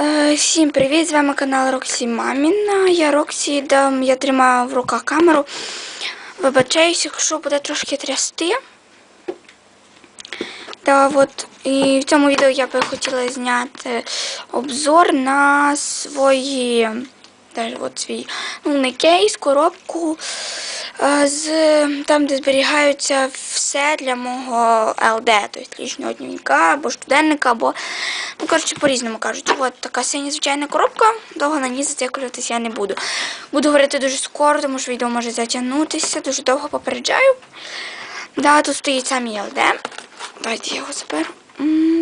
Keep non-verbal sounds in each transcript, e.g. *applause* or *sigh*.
Е, Всім привіт! З вами канал Роксі Маміна. Я Роксі, де я тримаю в руках камеру. Вибачаюсь, якщо буде трошки трясти. Да, от, і в цьому відео я би хотіла зняти обзор на свої, даже от свій, ну, не кейс, коробку, е, з, там, де зберігаються все для мого ЛД, тобто лічного дневника, або щоденника, або, ну, коротше, по-різному кажуть. От така синя звичайна коробка, довго на ній зациклюватися я не буду. Буду говорити дуже скоро, тому що відео може затягнутися, дуже довго попереджаю. Да, тут стоїть сам ЛД. Давайте я його заберу.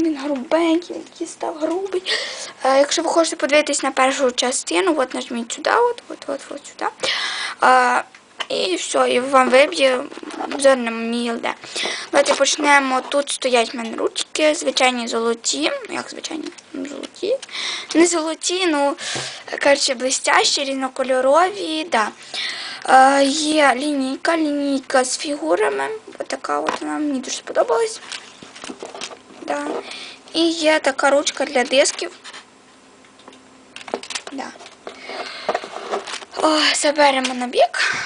Він грубенький, він такий став грубий. Е, якщо ви хочете подивитись на першу частину, от нажміть сюди, от, от, от, от сюди. Е, і все, і вам виб'є обзор на. Давайте почнемо. Тут стоять в ручки, звичайні золоті. Ну, як звичайні? Золоті. Не золоті, ну, коротше, блистящі, різнокольорові, да. Е, є лінійка, лінійка з фігурами. Ось така от вона мені дуже сподобалась. Да. І є така ручка для дисків. Да. О, заберемо на бік.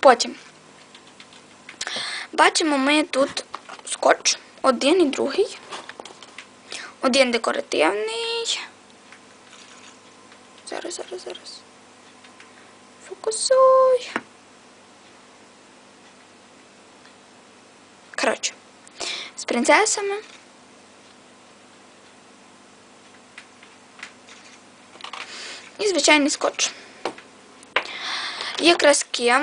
Потім. Бачимо ми тут скотч. Один і другий. Один декоративний. Зараз, зараз, зараз. Фокусуй. Коротше, з принцесами. Звичайний скотч. Є краски.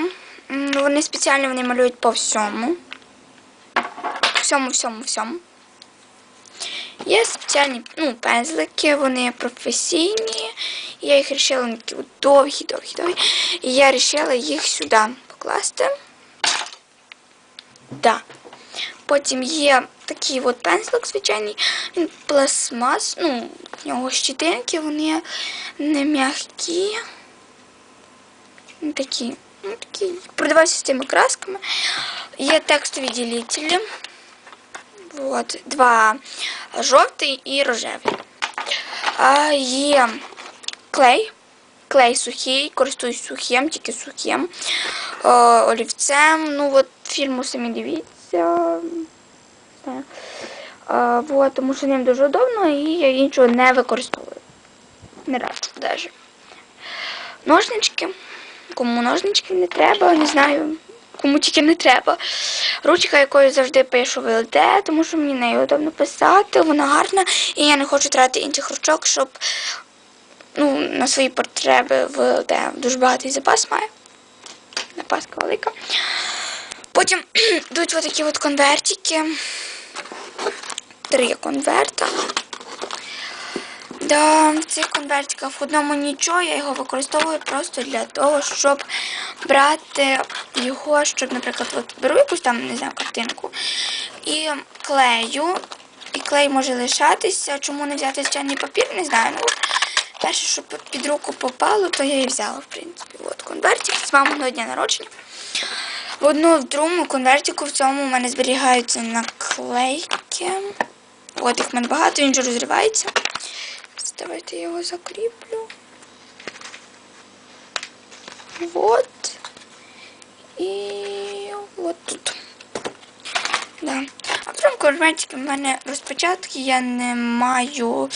Вони спеціально вони малюють по всьому. Всьому, всьому, всьому. Є спеціальні ну, пензлики, вони професійні. Я їх вирішила вони такі довгі, довгі, довгі. І я вирішила їх сюди покласти. Да. Потім є такий от пензлик звичайний, він пластмас, ну, в нього щітинки, вони не м'які. Такі, ну, такі, продаваються з цими красками. Є текстові ділителі. От, два жовтий і рожевий. А, є клей. Клей сухий, користуюсь сухим, тільки сухим. Е, олівцем. Ну от фільму самі дивіться. Е, тому що ним дуже удобно і я іншого не використовую. Не раджу навіть. Ножнички. Кому ножнички не треба, не знаю. Кому тільки не треба. Ручка, якою завжди пишу в ЛД, тому що мені нею удобно писати, вона гарна, і я не хочу тратити інших ручок, щоб ну, на свої потреби в ЛД дуже багатий запас маю. Запаска велика. Потім *clears throat* йдуть отакі от конвертики. Три конверта. В цих конвертиках в одному нічого, я його використовую просто для того, щоб брати його, щоб, наприклад, от беру якусь там, не знаю, картинку і клею. І клей може лишатися. Чому не взяти звичайний папір, не знаю. Ну, перше, що під руку попало, то я і взяла, в принципі. От конвертик з маминого дня народження. В одну, в другому конвертику в цьому у мене зберігаються наклейки. От їх в мене багато, він же розривається. Давайте я його закріплю. Вот. І от тут. Да. А в другому в мене розпочатки я не маю.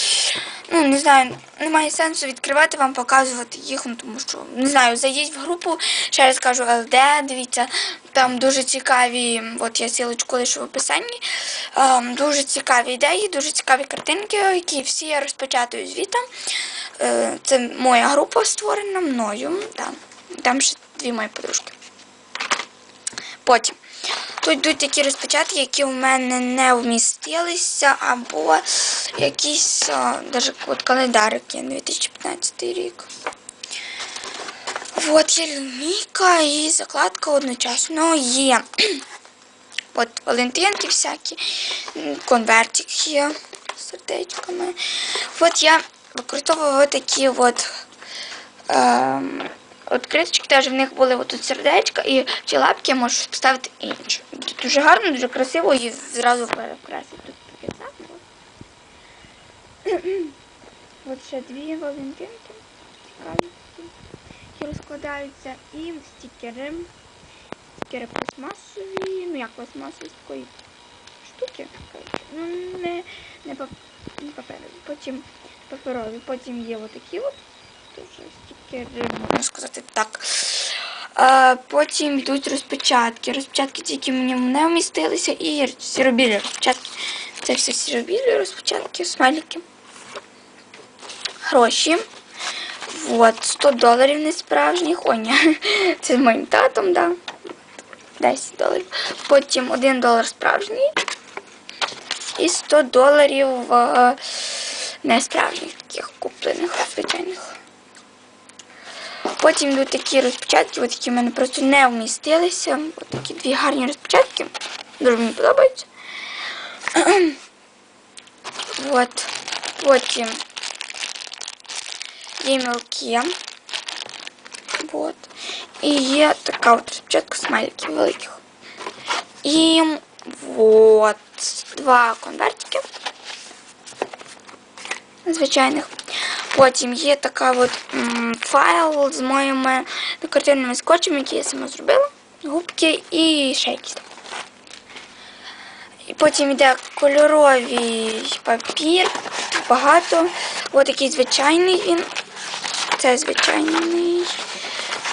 Ну, не знаю, немає сенсу відкривати вам, показувати їх, ну тому що, не знаю, зайдіть в групу, ще раз кажу, ЛД, дивіться, там дуже цікаві, от я сілочку лишу в описанні, ем, дуже цікаві ідеї, дуже цікаві картинки, які всі я розпечатую звітом. Е, це моя група створена мною, там, ще дві мої подружки. Потім. Тут йдуть такі розпечатки, які у мене не вмістилися, або якісь навіть от календарики 2015 рік. От є лінійка і закладка одночасно є. От Валентинки всякі, конвертик є з сердечками. От я використовую такі от. Ем, От критички теж в них були отут сердечка, і ці лапки я можу поставити іншу. Дуже гарно, дуже красиво і зразу перекрасити тут таке саме. От ще дві валентинки. Цікаві. Які розкладаються і стікери. Стікери пластмасові. Ну як пластмасові з такої штуки. Ну не, не, пап... не паперові. Потім паперові. Потім є отакі от. Дуже стікери, можна сказати так. А, потім йдуть розпечатки. Розпечатки тільки мені не вмістилися і сіробілі розпечатки. Це все сіробілі розпечатки, смайлики. Гроші. Вот, 100 доларів несправжніх. Ой, ні, *laughs* це з моїм татом, да. 10 доларів. Потім 1 долар справжній. І 100 доларів е, несправжніх, таких куплених, звичайних. Потім йдуть такі розпечатки, які в мене просто не вмістилися. От такі дві гарні розпечатки. Дуже мені подобаються. *clears throat* От. Потім є мілкі. От. І є така от розпечатка смайликів великих. І от два конвертики звичайних. Потім є така от файл з моїми декоративними скотчами, які я сама зробила. Губки і ще якісь. І потім йде кольоровий папір, багато. Ось такий звичайний він. Це звичайний.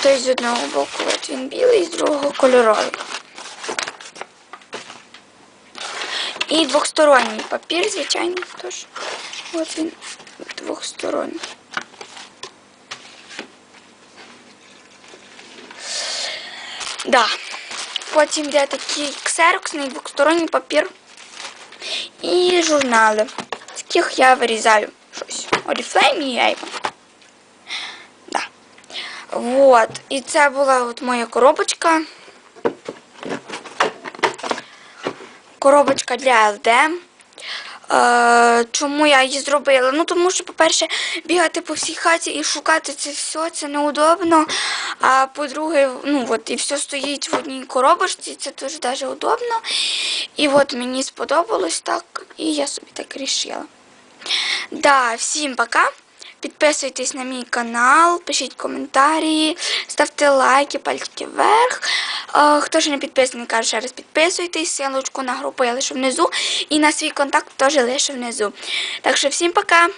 Той з одного боку от він білий, з другого кольоровий. І двохсторонній папір, звичайний теж. От він двохсторонній. Да. Потім йде такий ксероксний двохсторонній папір і журнали, з яких я вирізаю щось. Oriflame і Avon. Вот. І це була от моя коробочка. Коробочка для ЛД. Е, чому я її зробила? Ну, тому що, по-перше, бігати по всій хаті і шукати це все, це неудобно. А по-друге, ну от і все стоїть в одній коробочці, це дуже даже удобно. І от мені сподобалось так, і я собі так рішила. Да, всім пока. Підписуйтесь на мій канал, пишіть коментарі, ставте лайки, пальчики вверх. Е, Хто ж не підписаний, кажу ще раз підписуйтесь. Силочку на групу я лишу внизу і на свій контакт теж лишу внизу. Так що всім пока!